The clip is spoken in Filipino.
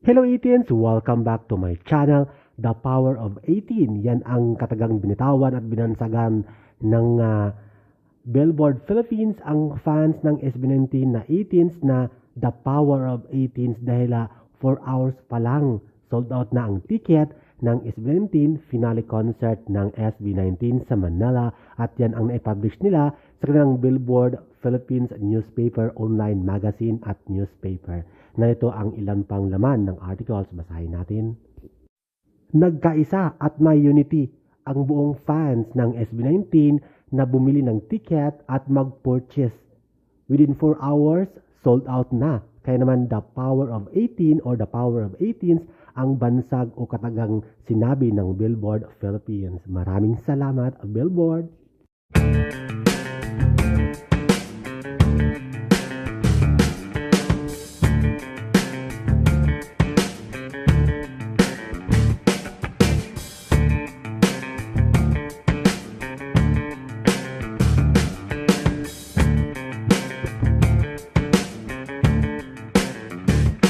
Hello 18s! Welcome back to my channel, The Power of 18. Yan ang katagang binitawan at binansagan ng ah, Billboard Philippines ang fans ng SB19 na 18s na The Power of 18s dahil 4 hours pa lang sold out na ang ticket ng SB19 finale concert ng SB19 sa Manila at yan ang naipublish nila sa kanilang Billboard Philippines newspaper, online magazine at newspaper. Na ito ang ilan pang laman ng articles. Basahin natin. Nagkaisa at may unity ang buong fans ng SB19 na bumili ng ticket at mag-purchase. Within 4 hours, sold out na. Kaya naman the power of 18 or the power of 18s ang bansag o katagang sinabi ng Billboard Philippines. Maraming salamat, Billboard!